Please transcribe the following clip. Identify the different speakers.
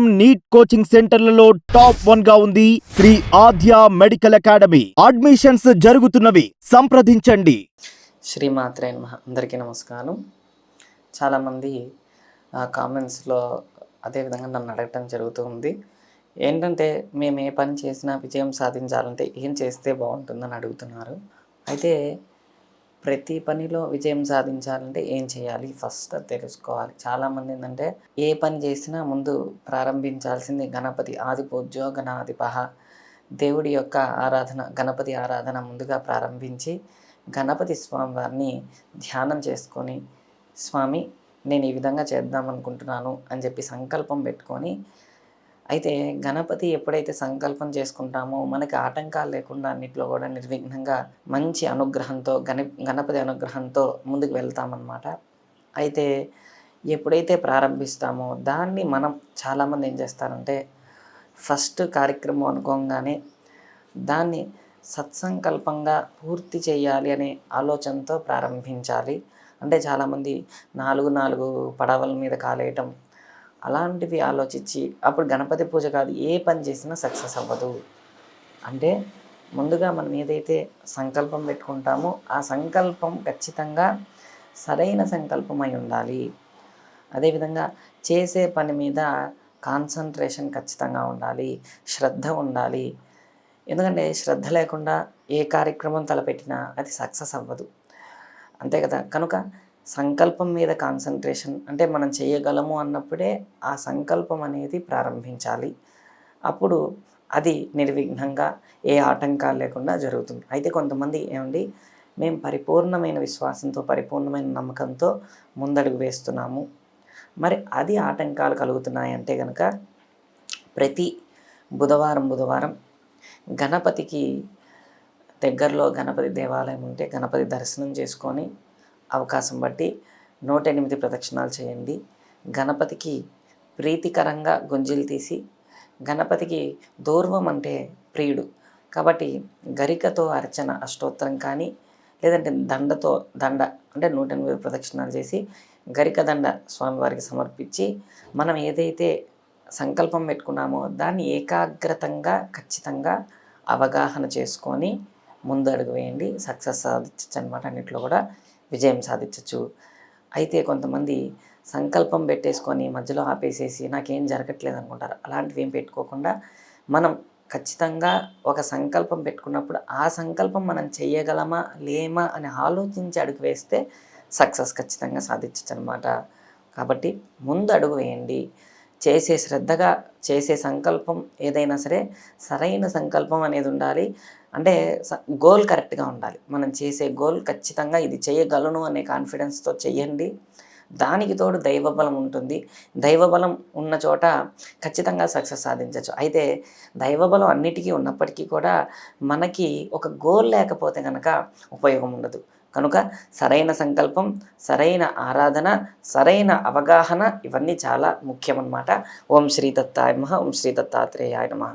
Speaker 1: Neat coaching సెంటర్లలో top వన్గా ఉంది Shri Adya medical academy. Admissions జరుగుతున్నవి. సంప్రదించండి.
Speaker 2: శ్రీమాత్రే నమః. అందరికీ నమస్కారం. చాలామంది కామెంట్స్లో అదేవిధంగా నన్ను అడగటం జరుగుతూ ఉంది. ఏంటంటే మేము ఏ పని చేసినా విజయం సాధించాలంటే ఏం చేస్తే బాగుంటుందని అడుగుతున్నారు. అయితే ప్రతి పనిలో విజయం సాధించాలంటే ఏం చేయాలి? ఫస్ట్ తెలుసుకోవాలి. చాలామంది ఏంటంటే ఏ పని చేసినా ముందు ప్రారంభించాల్సింది గణపతి ఆదిపూజ్యో గణాధిపహ దేవుడి యొక్క ఆరాధన గణపతి ఆరాధన ముందుగా ప్రారంభించి గణపతి స్వామి వారిని ధ్యానం చేసుకొని స్వామి నేను ఈ విధంగా చేద్దాం అనుకుంటున్నాను అని చెప్పి సంకల్పం పెట్టుకొని అయితే గణపతి ఎప్పుడైతే సంకల్పం చేసుకుంటామో మనకి ఆటంకాలు లేకుండా అన్నిట్లో కూడా నిర్విఘ్నంగా మంచి అనుగ్రహంతో గణ గణపతి అనుగ్రహంతో ముందుకు వెళ్తామన్నమాట. అయితే ఎప్పుడైతే ప్రారంభిస్తామో దాన్ని మనం చాలామంది ఏం చేస్తారంటే ఫస్ట్ కార్యక్రమం అనుకోగానే దాన్ని సత్సంకల్పంగా పూర్తి చేయాలి అనే ఆలోచనతో ప్రారంభించాలి. అంటే చాలామంది నాలుగు నాలుగు పడవల మీద కాలేయటం అలాంటివి ఆలోచించి అప్పుడు గణపతి పూజ కాదు ఏ పని చేసినా సక్సెస్ అవ్వదు. అంటే ముందుగా మనం ఏదైతే సంకల్పం పెట్టుకుంటామో ఆ సంకల్పం ఖచ్చితంగా సరైన సంకల్పం అయి ఉండాలి. అదేవిధంగా చేసే పని మీద కాన్సన్ట్రేషన్ ఖచ్చితంగా ఉండాలి శ్రద్ధ ఉండాలి. ఎందుకంటే శ్రద్ధ లేకుండా ఏ కార్యక్రమం తలపెట్టినా అది సక్సెస్ అవ్వదు. అంతే కదా? కనుక సంకల్పం మీద కాన్సన్ట్రేషన్ అంటే మనం చేయగలము అన్నప్పుడే ఆ సంకల్పం అనేది ప్రారంభించాలి. అప్పుడు అది నిర్విఘ్నంగా ఏ ఆటంకాలు లేకుండా జరుగుతుంది. అయితే కొంతమంది ఏమండి మేము పరిపూర్ణమైన విశ్వాసంతో పరిపూర్ణమైన నమ్మకంతో ముందడుగు వేస్తున్నాము. మరి అది ఆటంకాలు కలుగుతున్నాయి అంటే కనుక ప్రతి బుధవారం బుధవారం గణపతికి దగ్గరలో గణపతి దేవాలయం ఉంటే గణపతి దర్శనం చేసుకొని అవకాశం బట్టి నూట ఎనిమిది ప్రదక్షిణాలు చేయండి. గణపతికి ప్రీతికరంగా గుంజీలు తీసి గణపతికి దూర్వం అంటే ప్రియుడు. కాబట్టి గరికతో అర్చన అష్టోత్తరం కానీ లేదంటే దండతో దండ అంటే నూట ఎనిమిది ప్రదక్షిణాలు చేసి గరిక దండ స్వామివారికి సమర్పించి మనం ఏదైతే సంకల్పం పెట్టుకున్నామో దాన్ని ఏకాగ్రతంగా ఖచ్చితంగా అవగాహన చేసుకొని ముందు అడుగు వేయండి. సక్సెస్ సాధించచ్చు అనమాట అన్నింటిలో కూడా. విజయం సాధించవచ్చు అయితే కొంతమంది సంకల్పం పెట్టేసుకొని మధ్యలో ఆపేసేసి నాకేం జరగట్లేదు అనుకుంటారు అలాంటివి ఏం పెట్టుకోకుండా మనం ఖచ్చితంగా ఒక సంకల్పం పెట్టుకున్నప్పుడు ఆ సంకల్పం మనం చేయగలమా లేమా అని ఆలోచించి అడుగు వేస్తే సక్సెస్ ఖచ్చితంగా సాధించచ్చు అనమాట కాబట్టి ముందు అడుగు వేయండి. చేసే శ్రద్ధగా చేసే సంకల్పం ఏదైనా సరే సరైన సంకల్పం అనేది ఉండాలి. అంటే గోల్ కరెక్ట్గా ఉండాలి. మనం చేసే గోల్ ఖచ్చితంగా ఇది చేయగలను అనే కాన్ఫిడెన్స్తో చేయండి దానికి తోడు దైవబలం ఉంటుంది. దైవబలం ఉన్న చోట ఖచ్చితంగా సక్సెస్ సాధించవచ్చు అయితే దైవబలం అన్నిటికీ ఉన్నప్పటికీ కూడా మనకి ఒక గోల్ లేకపోతే కనుక ఉపయోగం ఉండదు. కనుక సరైన సంకల్పం సరైన ఆరాధన సరైన అవగాహన ఇవన్నీ చాలా ముఖ్యమన్నమాట. ఓం శ్రీ దత్తాయ ఓం శ్రీ దత్తాత్రేయాయ నమ.